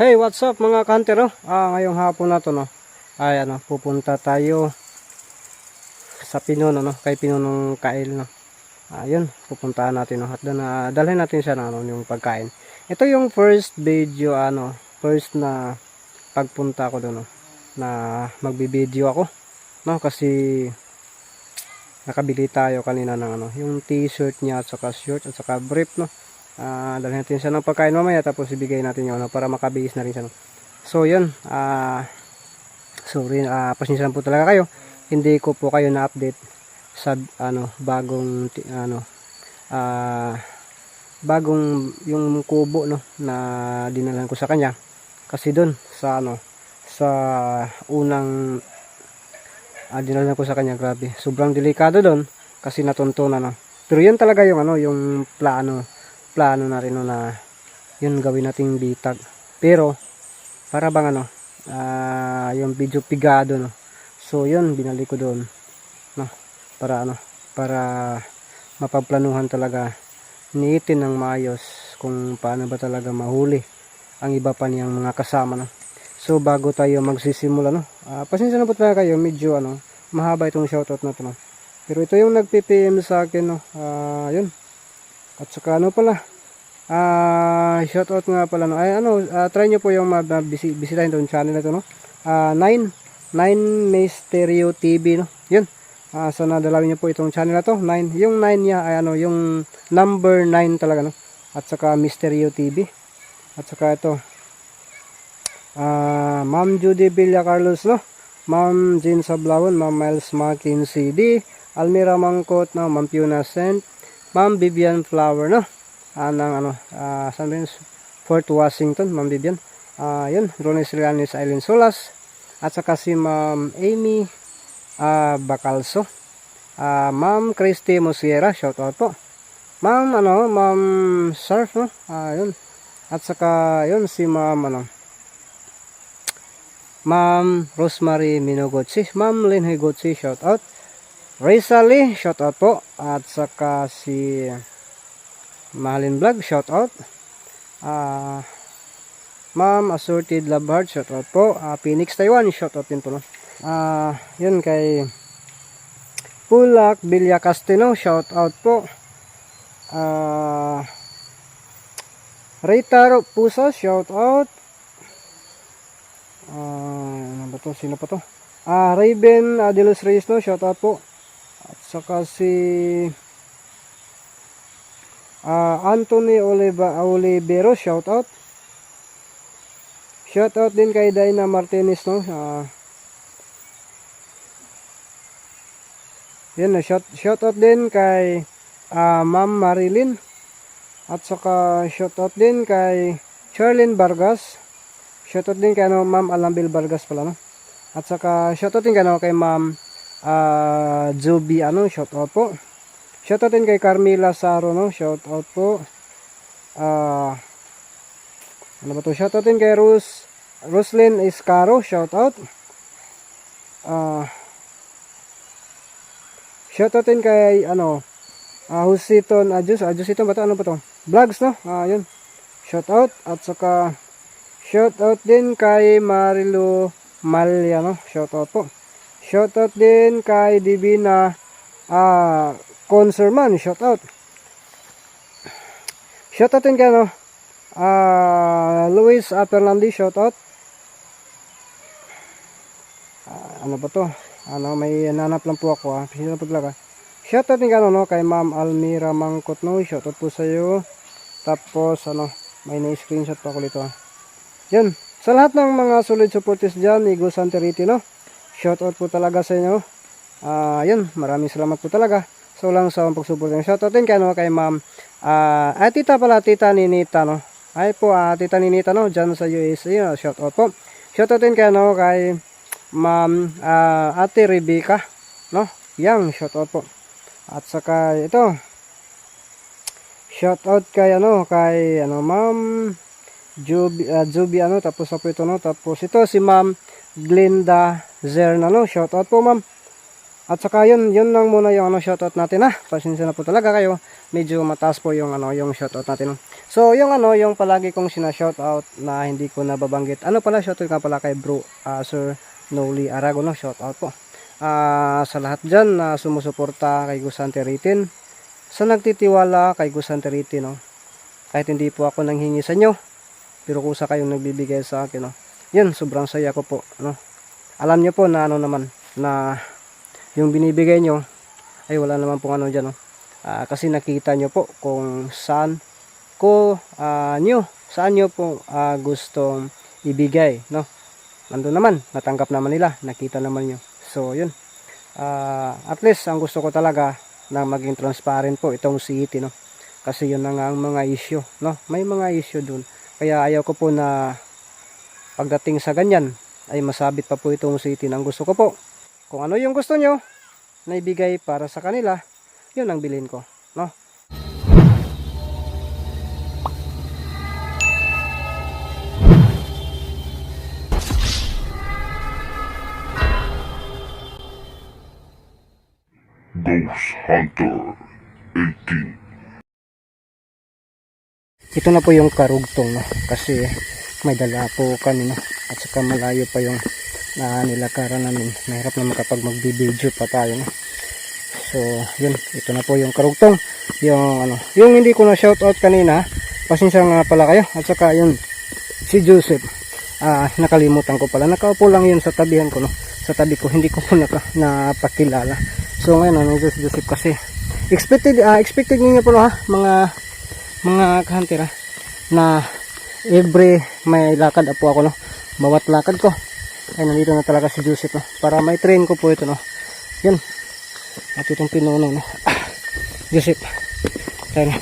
Hey, what's up mga kantero? Ah, ngayong hapon na to no. Ay ano, pupunta tayo sa Pinuno no, kay Pinunong Kail no. Ayun, pupuntahan natin no. At na dalhin natin siya ng ano, yung pagkain. Ito yung first video ano, first na pagpunta ko doon no, na magbi-video ako. No, kasi nakabili tayo kanina ng ano, yung t-shirt niya at saka shirt at saka brief no. Ah, dalhin natin siya ng pagkain mamaya tapos ibigay natin yun no, para makabihis na rin siya. No. So yun, ah sorry, ah pasensya po talaga kayo. Hindi ko po kayo na-update sa ano bagong ano ah bagong yung kubo no na dinalan ko sa kanya kasi doon sa ano sa unang ah, dinalan ko sa kanya grabe sobrang delikado doon kasi natuntunan no pero yun talaga yung ano yung plano plano na rin no, na yun gawin nating bitag. Pero para bang ano ah yung video pigado no. So yun binalik ko doon no para ano para mapagplanuhan talaga niitin ng maayos kung paano ba talaga mahuli ang iba pa niyang mga kasama no. So bago tayo magsisimula no ah pasensya na po talaga kayo medyo ano mahaba itong shoutout na to no. Pero ito yung nag-PPM sa akin no ah yun at saka ano pala, ah shoutout nga pala no. Ay ano, ah, try nyo po yung mabisi- bisitahin tong channel na to no. Ah 9 9 Mysterio TV no. Yun. Ah sana dalawin niyo po itong channel na to. 9. Yung 9 niya ay ano, yung number 9 talaga no. At saka Mysterio TV. At saka ito. Ah Ma'am Judy Villa Carlos no. Ma'am Jean Sablawon, Ma'am Miles Makin CD, Almira Mangkot, no, Ma'am Piona Sent, Ma'am Vivian Flower, no? Ah, ng ano, ah, ba yun? Fort Washington, Ma'am Vivian. Ah, yun, Rones Rianes Island Solas. At saka si Ma'am Amy ah, Bacalso. Ah, Ma'am Christy Mosiera, shout out po. Ma'am, ano, Ma'am Surf, no? Ah, yun. At saka, yun, si Ma'am, ano, Ma'am Rosemary Minogotsi. Ma'am Lynn shout out. Rizali, shout out po. At saka si Mahalin Vlog, shout out. Ah, Ma'am Assorted Love Heart, shout out po. Ah, Phoenix Taiwan, shout out din po. No? Ah, yun kay Pulak Bilya Castino, shout out po. Ah, Raytaro Pusa, shout out. Ah, ano ba to? Sino pa to? Ah, Raven uh, De Los Reyes, no? Shout out po. At saka si ah, Anthony Oliva Olivero, shout out. Shout out din kay Dina Martinez, no? Ah, yan na, shout, shout out din kay ah, Ma'am Marilyn. At saka shout out din kay Charlene Vargas. Shout out din kay ano, Ma'am Alambil Vargas pala, no? At saka shout out din kay, ano, kay Ma'am ah Zubi ano, shout out po. Shout out din kay Carmila Saro no, shout out po. Ah ano ba to? Shout out din kay Rose Roslyn Iscaro, shout out. Ah Shout out din kay ano ah Husiton Ajus, Ajusiton ba to? Ano ba to? Vlogs no? Ah yun. Shout out at saka shout out din kay Marilu Malya no, shout out po. Shoutout din kay Divina ah Conserman, shoutout. Shoutout din kay ano, ah Luis ah, Fernandez, shoutout. Ah, ano ba to? Ano, may nanap lang po ako ah. Sino paglaga? Shoutout din kay ano, no, kay Ma'am Almira Mangkot no, shoutout po sa iyo. Tapos ano, may na-screenshot pa ako dito. Yan. Sa lahat ng mga solid supporters dyan, Igo Santeriti, no? Shoutout po talaga sa inyo. Ah, yun, maraming salamat po talaga. So lang sa pagsuporta ng shoutout din kay, no, kay ma'am. Ah, ay tita pala, tita Ninita, no? Ay po, ah, tita Ninita, no? Diyan sa USA, no? shoutout po. Shoutout din kay, no, kay ma'am ah, ate Rebecca, no? Yang, shoutout po. At saka ito, shoutout kay, ano, kay, ano, ma'am Juby, ah, Juby ano, tapos po ito, no? Tapos ito si ma'am Glenda Zerna, no? Shoutout po, ma'am. At saka yun, yun lang muna yung ano, shoutout natin, ha? Pasensya na po talaga kayo. Medyo mataas po yung, ano, yung shoutout natin. So, yung ano, yung palagi kong sina-shoutout na hindi ko nababanggit. Ano pala, shoutout nga pala kay bro, ah, Sir Noli Arago, no? Shoutout po. Ah, sa lahat dyan na sumusuporta kay Gusante Ritin. Sa nagtitiwala kay Gusante Ritin, no? Kahit hindi po ako nanghingi sa inyo, pero kusa kayong nagbibigay sa akin, no? Yun, sobrang saya ko po, no? Alam nyo po na ano naman, na yung binibigay nyo, ay wala naman pong ano dyan, no? Ah, kasi nakita nyo po kung saan ko ah, nyo, saan nyo po ah, gustong ibigay, no? Nandun naman, natanggap naman nila, nakita naman nyo. So, yun. Ah, at least, ang gusto ko talaga na maging transparent po itong city, no? Kasi yun na nga ang mga issue, no? May mga issue dun. Kaya ayaw ko po na pagdating sa ganyan, ay masabit pa po itong city ng gusto ko po. Kung ano yung gusto nyo, na ibigay para sa kanila, yun ang bilhin ko, no? Ghost Hunter 18. ito na po yung karugtong no? kasi may dala po kami no? At saka malayo pa yung na nilakaran namin. Mahirap na makapag magbibideo pa tayo no? so yun. Ito na po yung karugtong. Yung ano yung hindi ko na shoutout kanina pasensya nga pala kayo. At saka yun si Joseph. Ah nakalimutan ko pala. Nakaupo lang yun sa tabihan ko no? Sa tabi ko. Hindi ko po naka, napakilala. So ngayon ano si Joseph kasi. Expected ah, expected niyo po no, ha? Mga mga kahantira na every may lakad po ako no bawat lakad ko. Ay nandito na talaga si Joseph no? Para may train ko po ito no? Yun. At itong pinuno no? Ah, Joseph. Tayo na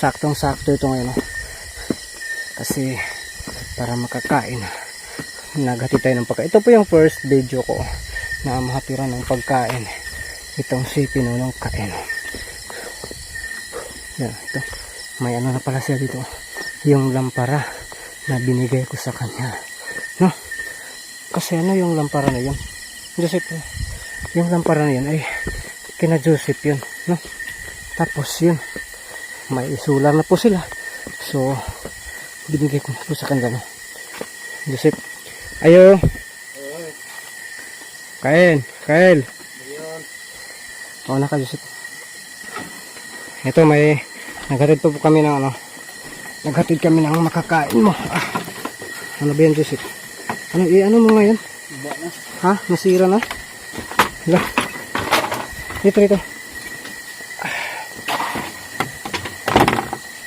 saktong sakto ito ngayon no? Kasi para makakain naghati tayo ng pagkain. Ito po yung first video ko na mahatiran ng pagkain. Itong si Pinunong Kain. Yan, ito. May ano na pala siya dito. Yung lampara na binigay ko sa kanya. No? Kasi ano yung lampara na yun? Joseph, yung lampara na yun ay kina Joseph yun. No? Tapos yun, may isular na po sila. So, binigay ko na po sa kanila. No? Joseph, ayo. Kain, kain. Oo na ka, Joseph. Ito may naghatid po, po kami ng ano. Naghatid kami ng makakain mo. Ah. Ano ba yan, Joseph? Ano, i ano mo ngayon? Ha? Nasira na? Hala. Dito, dito.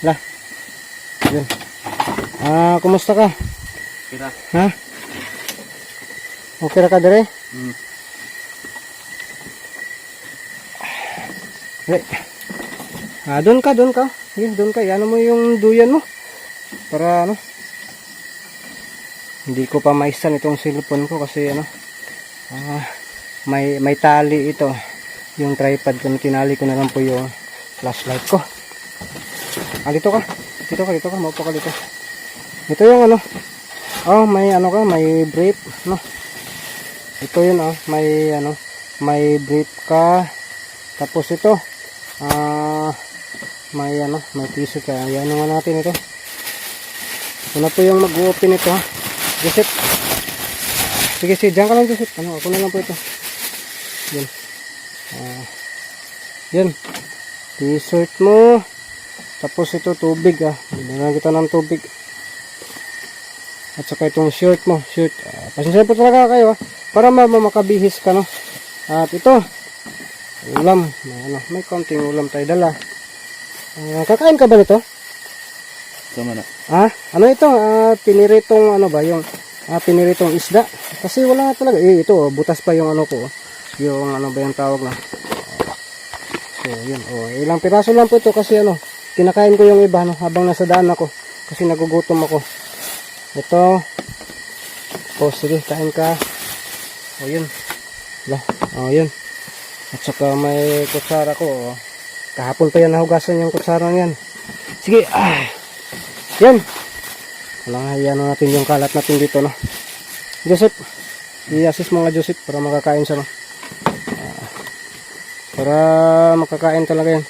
Hala. Yan. Ah, kumusta ka? Kira. Ha? Okay ra ka dire? Mm. Right. Ah, doon ka, doon ka. Sige, doon ka. Ano mo yung duyan mo. Para ano. Hindi ko pa maisan itong cellphone ko kasi ano. Ah, may may tali ito. Yung tripod ko, tinali ko na lang po yung flashlight ko. Ah, dito ka. Dito ka, dito ka. Maupo ka dito. Ito yung ano. Oh, may ano ka, may brief, no. Ito yun oh, may ano, may brief ka. Tapos ito, ah, may ano, may tissue ka. Ayan naman natin ito. Ito na po yung mag-open ito ha. Joseph. Sige, sige, dyan ka lang Joseph. Ano, ako na lang po ito. Yan. Ah, yan. T-shirt mo. Tapos ito tubig ah. Bigyan kita ng tubig. At saka itong shirt mo. Shirt. Ah, pasensya po talaga kayo ah. Para ma ma- makabihis ka no. At ito. Ulam. May, ano, may konting ulam tayo dala. Ah, kakain ka ba nito? Tama na. Ah, ano ito? Ah, piniritong ano ba yung ah, piniritong isda? Kasi wala nga talaga. Eh, ito, oh, butas pa yung ano ko. oh. Yung ano ba yung tawag na. So, yun. Oh, ilang piraso lang po ito kasi ano, kinakain ko yung iba no, habang nasa daan ako. Kasi nagugutom ako. Ito. Oh, sige, kain ka. Oh, yun. Lah, oh, yun. At saka may kutsara ko. Oh. Kahapon pa yan nahugasan yung kutsara yan. Sige, ay. Yan. Walang hayaan na natin yung kalat natin dito, no. Joseph, i-assist mo nga Joseph para makakain siya, no. Ah, para makakain talaga yan.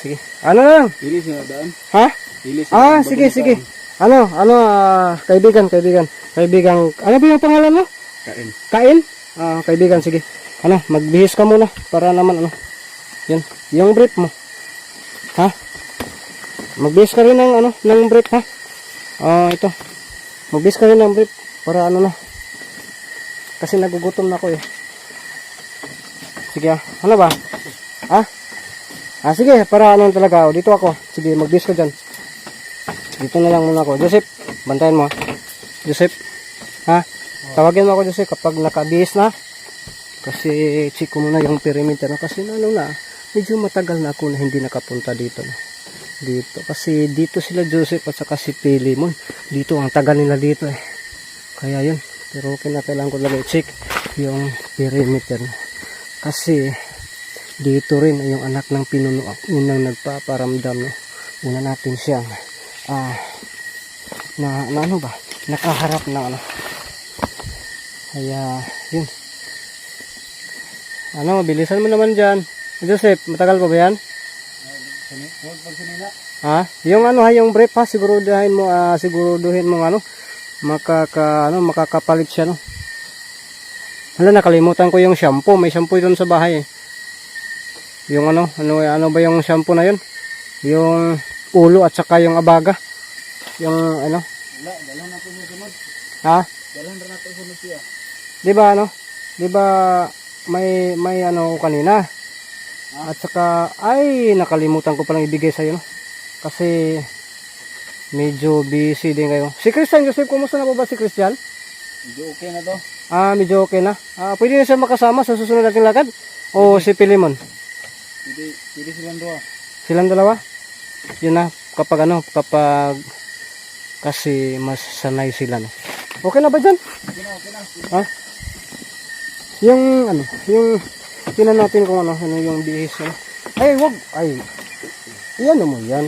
Sige. Ano na lang? Ilis na daan. Ha? Ilis Ah, sige, sige. Ano, ano, ah, kaibigan, kaibigan. Kaibigan, ano ba yung pangalan mo? Kain. Kain? Ah, kaibigan, sige. Ano, magbihis ka muna para naman ano. Yun, yung brief mo. Ha? Magbihis ka rin ng ano, ng brief ha. Ah, ito. Magbihis ka rin ng brief para ano na. Kasi nagugutom na ako eh. Sige ah. Ano ba? Ha? Ah, sige, para ano talaga. O, dito ako. Sige, magbihis ka dyan. Dito na lang muna ako. Joseph, bantayan mo. Joseph, ha? Tawagin mo ako Joseph kapag nakabihis na. Kasi check ko muna yung perimeter na kasi ano na, medyo matagal na ako na hindi nakapunta dito. No? Dito. Kasi dito sila Joseph at saka si Pilimon. Dito, ang tagal nila dito eh. Kaya yun. Pero okay na kailangan ko lang i-check yung perimeter. No? Kasi dito rin ay yung anak ng pinuno ang nagpaparamdam. No? Una natin siyang ah, na, na ano ba? Nakaharap na ano. Kaya, yun. Ano, bilisan mo naman dyan. Joseph, matagal pa ba yan? Ha? Yung ano ha, yung brief ha, siguruduhin mo, ah, siguruduhin mo ano, makaka, ano, makakapalit siya, no? Hala, nakalimutan ko yung shampoo. May shampoo doon sa bahay eh. Yung ano, ano, ano ba yung shampoo na yun? Yung ulo at saka yung abaga. Yung ano, ha? Dala na nato sunod. Di ba ano? Di ba may may ano kanina? At saka ay nakalimutan ko palang ibigay sa no. Kasi medyo busy din kayo. Si Christian Joseph, kumusta na po ba si Christian? Hindi okay na to. Ah, medyo okay na. Ah, pwede na siya makasama sa susunod nating lakad? O si Pilimon? Hindi, hindi silang dua. Silang dalawa? Yun na, kapag ano, kapag kasi mas sanay sila no. Okay na ba dyan? Okay na, okay na. Ha? Yung ano, yung tinan natin kung ano, ano yung bihis ano. Ay, wag. Ay. Yan mo yan.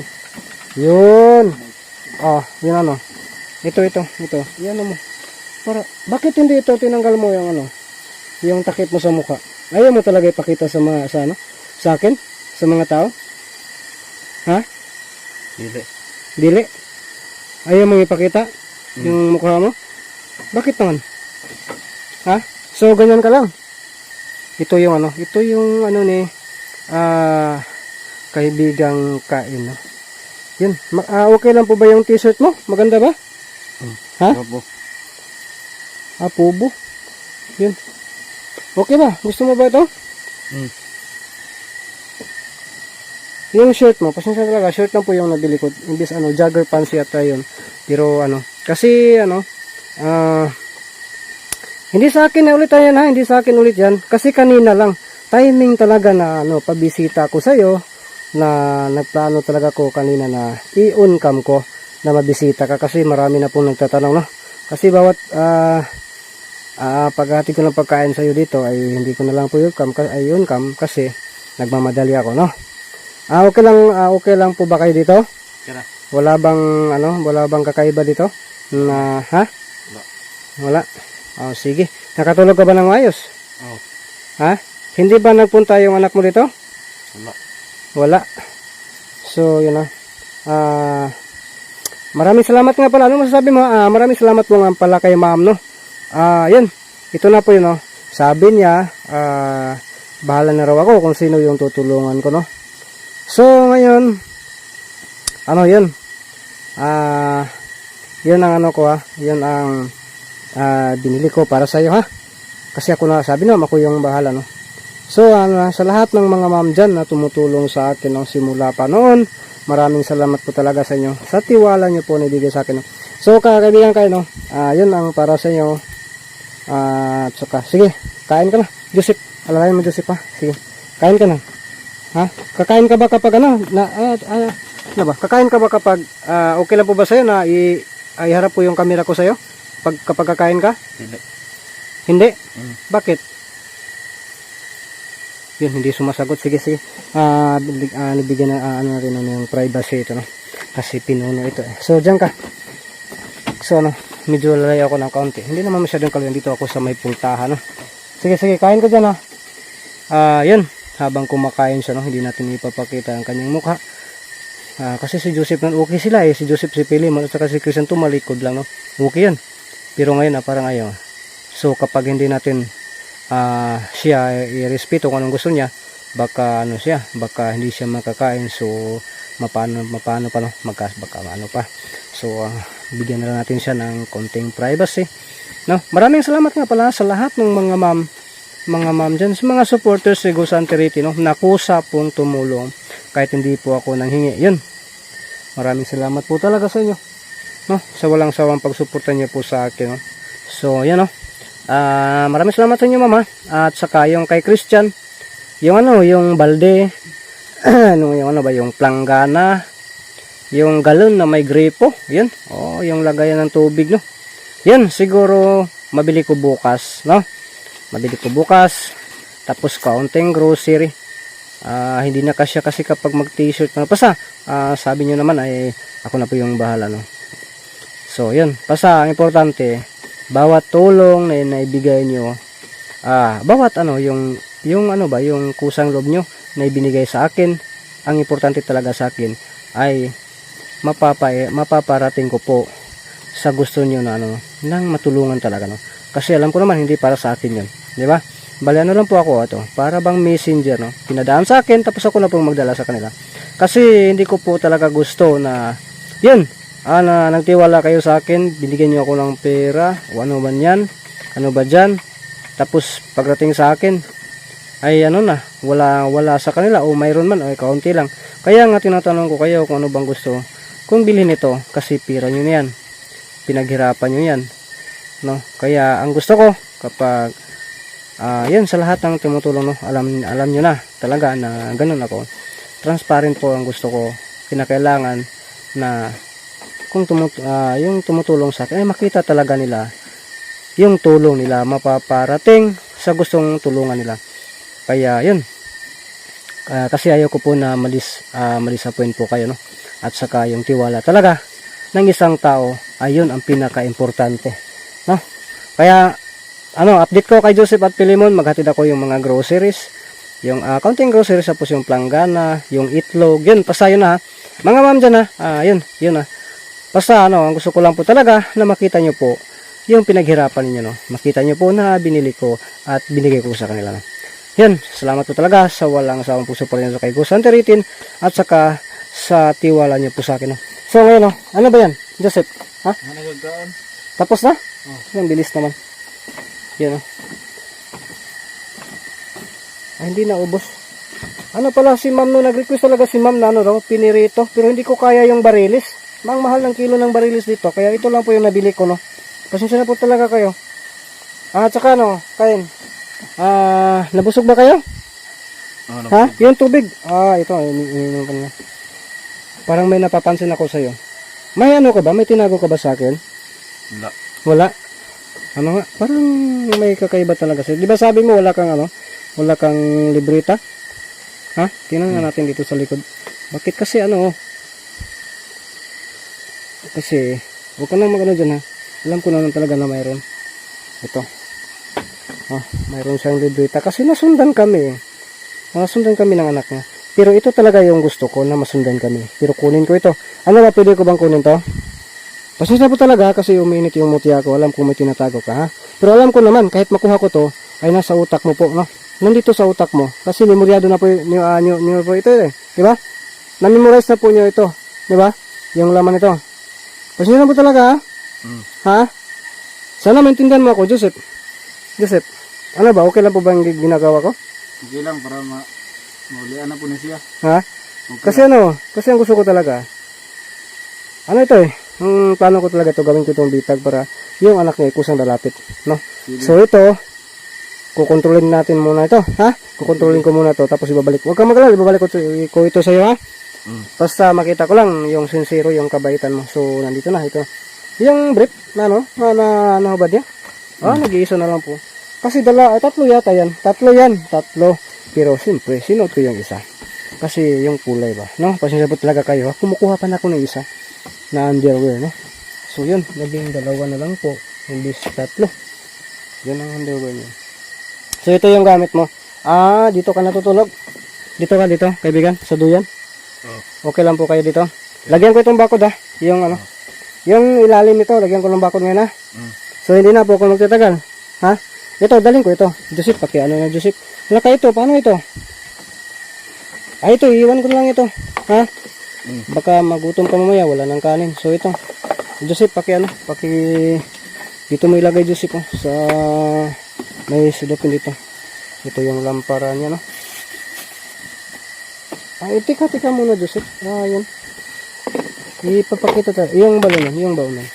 Yun. Ah, yun ano. Ito, ito, ito. Yan mo. Para, bakit hindi ito tinanggal mo yung ano, yung takip mo sa mukha? Ayaw mo talaga ipakita sa mga, sa ano, sa akin? Sa mga tao? Ha? Dili. Dili? Ayaw mong ipakita yung mukha mo? Bakit naman? Ha? So, ganyan ka lang. Ito yung ano, ito yung ano ni ah kaibigang kain. No? Yun, ah, okay lang po ba yung t-shirt mo? Maganda ba? Ha? Opo. Ah, pubo. Yun. Okay ba? Gusto mo ba ito? Hmm. Yung shirt mo, pasensya talaga, shirt lang po yung nabili ko. Imbis ano, jogger pants yata yun. Pero ano, kasi ano, ah, hindi sa akin na ulit yan ha, hindi sa akin ulit yan. Kasi kanina lang, timing talaga na ano, pabisita ko sa'yo, na nagplano talaga ko kanina na i-on cam ko na mabisita ka kasi marami na pong nagtatanong no. Kasi bawat ah ah paghati ko ng pagkain sa iyo dito ay hindi ko na lang po yun cam, ay yun cam kasi nagmamadali ako no. Ah okay lang ah, okay lang po ba kayo dito? Kira. Wala bang ano, wala bang kakaiba dito? Na ha? Wala. Wala. Oh, sige. Nakatulog ka ba ng maayos? Oh. Ha? Hindi ba nagpunta yung anak mo dito? Wala. Wala. So, yun na. Ah, maraming salamat nga pala. Ano masasabi mo? Ah, maraming salamat po nga pala kay ma'am, no? Ah, yun. Ito na po yun, no? Sabi niya, ah, bahala na raw ako kung sino yung tutulungan ko, no? So, ngayon, ano yun? Ah, yun ang ano ko, ha? Yun ang ah, binili ko para sa iyo, ha? Kasi ako na, sabi na, ako yung bahala, no? So, ano, sa lahat ng mga ma'am dyan na tumutulong sa akin no, simula pa noon, maraming salamat po talaga sa inyo. Sa tiwala nyo po na ibigay sa akin. No. So, kaibigan kayo, no, ah, yun ang para sa inyo. Ah, at saka, sige, kain ka na. Joseph, alalayan mo Joseph ha. Sige, kain ka na. Ha? Kakain ka ba kapag ano? Na, ah, ah, ano ba? Kakain ka ba kapag, ah, okay lang po ba sa'yo na i, iharap po yung camera ko sa'yo? Pag, kapag kakain ka? Dili. Hindi? Mm. Bakit? Yun, hindi sumasagot. Sige, sige. Ah, bilig- ah, nabigyan na, ah, ano rin ano, yung privacy ito, no? Kasi pinuno ito, eh. So, dyan ka. So, ano, medyo lalay ako ng kaunti. Hindi naman masyadong kalayan dito ako sa may pultahan, no? Sige, sige, kain ka dyan, ha? Ah, yun. habang kumakain siya no hindi natin ipapakita ang kanyang mukha Ah, kasi si Joseph nun okay sila eh si Joseph si Pilimon at saka si Christian tumalikod lang no okay yan pero ngayon ah, parang ayaw so kapag hindi natin ah, siya i-respeto kung anong gusto niya baka ano siya baka hindi siya makakain. So mapano mapano pa no? Magkas baka ano pa. So ah, bigyan na lang natin siya ng konting privacy no? Maraming salamat nga pala sa lahat ng mga ma'am mga ma'am dyan. Sa mga supporters ni Go Santeriti no? Nakusa pong tumulong kahit hindi po ako nanghingi. Yun. Maraming salamat po talaga sa inyo no? Sa walang sawang pagsuporta niyo po sa akin no? So yan no? Ah, maraming salamat sa inyo mama. At saka yung kay Christian yung ano yung balde ano yung ano ba yung planggana yung galon na may gripo yun oh yung lagayan ng tubig no? Yan siguro mabili ko bukas no? Mabili ko bukas tapos kaunting grocery. Ah, hindi na kasya kasi kapag mag t-shirt na pasa ah, sabi nyo naman ay ako na po yung bahala no so yun. Pasa ang importante bawat tulong na naibigay nyo ah, bawat ano yung yung ano ba yung kusang loob nyo na ibinigay sa akin ang importante talaga sa akin ay mapapa mapaparating ko po sa gusto nyo na ano nang matulungan talaga no? Kasi alam ko naman hindi para sa akin yun di ba? Bali ano lang po ako ito para bang messenger no? Pinadaan sa akin tapos ako na pong magdala sa kanila. Kasi hindi ko po talaga gusto na yun ah, na nagtiwala kayo sa akin. Binigyan niyo ako ng pera. O ano man yan. Ano ba dyan? Tapos pagdating sa akin ay ano na wala wala sa kanila. O mayroon man ay kaunti lang. Kaya nga tinatanong ko kayo kung ano bang gusto kung bilhin ito kasi pira nyo na yan. Pinaghirapan nyo yan. No? Kaya ang gusto ko kapag ah yan sa lahat ng tumutulong no? Alam alam nyo na talaga na ganun ako. Transparent po ang gusto ko. Kinakailangan na kung tumut ah, yung tumutulong sa akin ay makita talaga nila yung tulong nila mapaparating sa gustong tulungan nila. Kaya yun. Ah, kasi ayaw ko po na malis uh, malisappoint po kayo no? At saka yung tiwala talaga ng isang tao ayun ang pinaka-importante no? Kaya ano update ko kay Joseph at Pilimon maghatid ako yung mga groceries. Yung uh, counting groceries tapos yung planggana yung itlog yun basta yun na ha. mga ma'am dyan ha? Ah, yun yun na basta ano ang gusto ko lang po talaga na makita nyo po yung pinaghirapan ninyo no makita nyo po na binili ko at binigay ko sa kanila no yan, salamat po talaga sa walang asawang puso pa rin sa kay Gus Santeritin at saka sa tiwala niyo po sa akin. No? So ngayon, no, ano ba yan? Joseph, ha? Ano? Tapos na? Oh. Yan, bilis naman. Yan, no? Ay, hindi na ubos. Ano pala, si ma'am no, nag-request talaga si ma'am na ano raw, pinirito. Pero hindi ko kaya yung barilis. Mang mahal ng kilo ng barilis dito. Kaya ito lang po yung nabili ko, no. Pasensya na po talaga kayo. Ah, tsaka no, kain. Ah, nabusog ba kayo? Ano Ha? Yung tubig. Ah, ito. Iniinom ko na. Parang may napapansin ako sa'yo. May ano ka ba? May tinago ka ba sa akin? Wala. Wala. Ano nga? Parang may kakaiba talaga sa'yo. Di ba sabi mo wala kang ano? Wala kang libreta? Ha? Tingnan nga natin dito sa likod. Bakit kasi ano? oh? Kasi, huwag ka nang magano dyan ha. Alam ko naman talaga na mayroon. Ito. Ah, mayroon siyang libreta. Kasi nasundan kami. Nasundan kami ng anak niya. Pero ito talaga yung gusto ko na masundan kami. Pero kunin ko ito. Ano ba, pwede ko bang kunin to? Pasensya po talaga kasi uminit yung mutya ko. Alam ko may tinatago ka ha. Pero alam ko naman, kahit makuha ko to, ay nasa utak mo po, no? Nandito sa utak mo. Kasi memoryado na po niyo, uh, niyo po ito eh. Di ba? Na-memorize na po niyo ito. Di ba? Yung laman ito. Pasensya po talaga ha. Mm. Ha? Sana maintindihan mo ako, Joseph. Joseph, ano ba? Okay lang po ba ang gi- ginagawa ko? Okay lang para ma maulian na po na siya. Ha? Kasi ano, kasi ang gusto ko talaga, ano ito eh, ang plano ko talaga ito, gawin ko itong bitag para yung anak niya ay kusang lalapit, no? Sige. So ito, kukontrolin natin muna ito, ha? Kukontrolin ko muna ito, tapos ibabalik. Huwag kang magalala, ibabalik ko, to- ko ito sa iyo, ha? Mm. Basta makita ko lang yung sincero, yung kabaitan mo. So, nandito na, ito. Yung brief, na ano, na, na ano ba niya? Ah, nag-iisa na lang po. Kasi dala, ay, tatlo yata yan. Tatlo yan, tatlo. Pero siyempre, sinuot ko yung isa. Kasi yung kulay ba, no? Pasensya po talaga kayo, ha? Kumukuha pa na ako ng isa na underwear, no? So, yun, naging dalawa na lang po. Imbis tatlo. Yun ang underwear niya. So, ito yung gamit mo. Ah, dito ka natutulog. Dito ka dito, kaibigan, sa duyan. Oh. Okay lang po kayo dito. Lagyan ko itong bakod ha. Yung ano. Yung ilalim nito, lagyan ko ng bakod ngayon ha. Mm. So hindi na po ako magtatagal. Ha? Ito, dalhin ko ito. Joseph, paki ano na Joseph. Wala ka ito, paano ito? Ay ito, iwan ko lang ito. Ha? Mm. Baka magutom ka mamaya, wala nang kanin. So ito. Joseph, paki ano, paki dito mo ilagay Joseph oh, sa may silupin dito. Ito yung lampara niya no. Ah, itika, tika muna Joseph. Ah, yun. Ipapakita tayo. Yung balon yan, yung balon yan.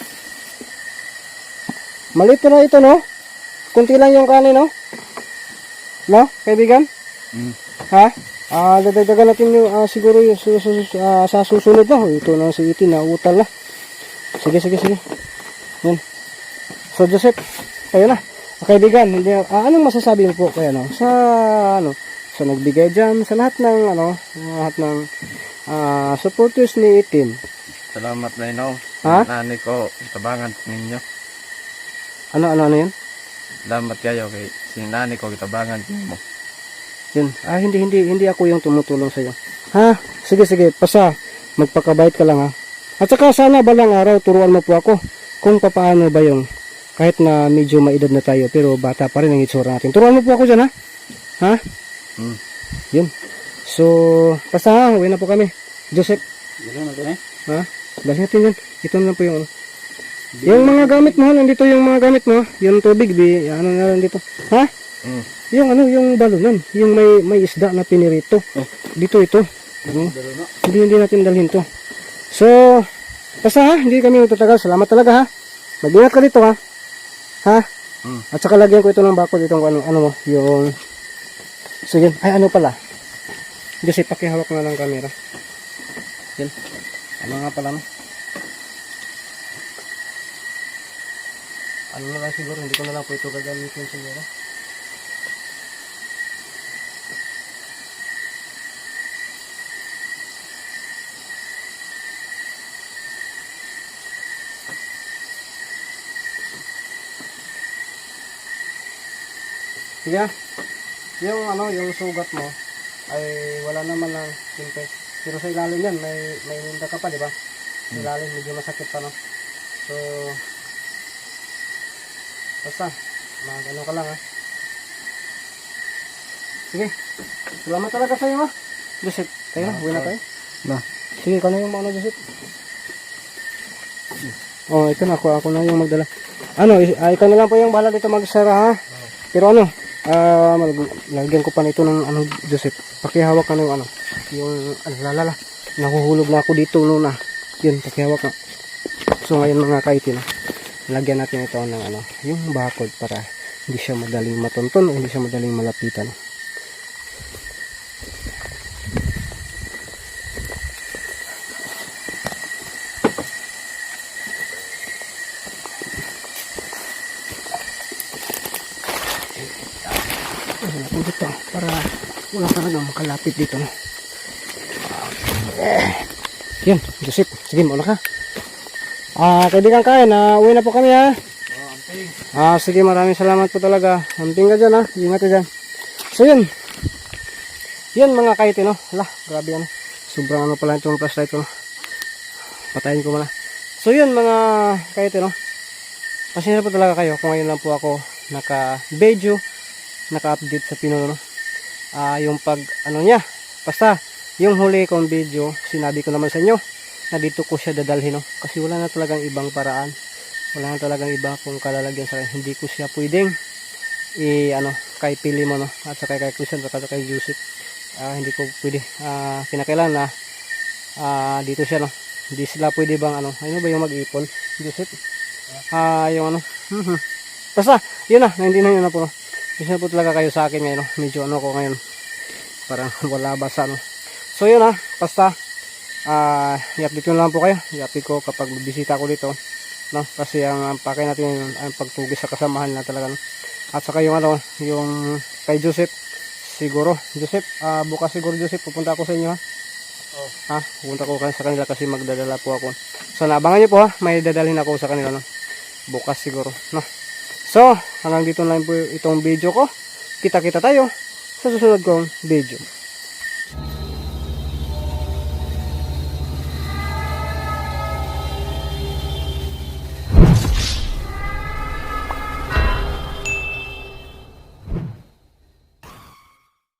Maliit na ito, no? Kunti lang yung kanin, no? No, kaibigan? Mm. Ha? Ah, dadagdagan natin yung ah, siguro yung su- su- su- ah, sa susunod na. Ito na si Iti na utal na. Sige, sige, sige. Yan. So, Joseph, kayo na. Kaibigan, hindi, ah, anong masasabi mo po kaya no? Sa ano, sa nagbigay diyan sa lahat ng ano, lahat ng ah, supporters ni Itin. Salamat na ino. Ha? Nani ko, itabangan ninyo. Ano ano ano 'yun? Salamat kayo kay si nani ko itabangan mo. Yun. Ah, hindi, hindi, hindi ako yung tumutulong sa'yo. Ha? Sige, sige. Pasa. Magpakabait ka lang ha. At saka sana balang araw turuan mo po ako kung papaano ba yung kahit na medyo maedad na tayo pero bata pa rin ang itsura natin. Turuan mo po ako dyan ha. Ha? Mm. Yun. So, basta ha. Uwi na po kami. Joseph. Dito na to eh. Ha? Dali natin yan. Ito na po yung ano. Yung mga gamit mo, nandito yung mga gamit mo. Yung tubig, bi, ano na lang dito. Ha? Mm. Yung ano, yung balunan, yung may may isda na pinirito. Oh. Dito ito. Na. Hindi hindi natin dalhin to. So, basta ha, hindi kami magtatagal. Salamat talaga ha. Mag-ingat ka dito ha. Ha? Mm. At saka lagyan ko ito ng bakod itong ano, ano mo, yung So yun, ay ano pala. Kasi pakihawak na ng camera. Yan. Ano nga pala no? Ano na lang siguro, hindi ko na lang po ito gagamitin siguro. Sige ah. Yung ano, yung sugat mo ay wala naman ng pimpes. Pero sa ilalim yan, may may linda ka pa, di ba? Sa ilalim, medyo masakit pa, no? So, basta, mag ano ka lang, ha? Sige, salamat talaga sa'yo, ha? Joseph, tayo na, uwi na tayo. Na. Sige, ikaw na yung ano, Joseph. Oh, ito na, ako, ako na yung magdala. Ano, is- ah, ikaw na lang po yung bahala dito magsara, ha? Pero ano, ah, mag- lagyan ko pa nito ng ano, Joseph. Pakihawak ka na yung ano, yung, ano, lalala. Nahuhulog na ako dito noon na. Yun, pakihawak ka. So ngayon mga kaitin, lagyan natin ito ng ano, yung bakod para hindi siya madaling matonton hindi siya madaling malapitan. Ano natin dito para wala makalapit dito. No? Eh. Yan, Joseph. Sige, mauna ka. Ah, kaibigan kain, na uwi na po kami ha. Oh, amping. Ah, sige, maraming salamat po talaga. Hamping ka dyan ha. Ingat ka dyan. So yun. Yan mga kaiti no. Hala, grabe ano. Sobrang ano pala itong flashlight ko no. Patayin ko muna. So yun mga kaiti no. Pasensya po talaga kayo kung ngayon lang po ako naka-video, naka-update sa Pinuno. No? Ah, yung pag ano niya. Basta yung huli kong video, sinabi ko naman sa inyo na dito ko siya dadalhin no. Kasi wala na talagang ibang paraan. Wala na talagang iba kung kalalagyan sa akin. Hindi ko siya pwedeng i ano kay pili mo no? At saka kay Christian at saka kay Joseph. Ah, hindi ko pwede ah kinakailan na ah dito siya no? Hindi sila pwede bang ano ano ba yung mag-ipon? Joseph? Ah yung ano? Basta yun na naintindihan nyo na po no na po talaga kayo sa akin ngayon no? Medyo ano ko ngayon. Parang wala basa no so yun na basta ah i-update ko lang po kayo. I-update ko kapag bisita ko dito no? Kasi ang ang pakay natin yun, ang pagtugis sa kasamahan na talaga no? at saka yung ano yung kay Joseph siguro. Joseph ah, bukas siguro Joseph pupunta ako sa inyo ha? Oh. ha? Pupunta ko sa kanila kasi magdadala po ako. So naabangan niyo po ha? May dadalhin ako sa kanila no? Bukas siguro no so hanggang dito lang po itong video ko. Kita kita tayo sa susunod kong video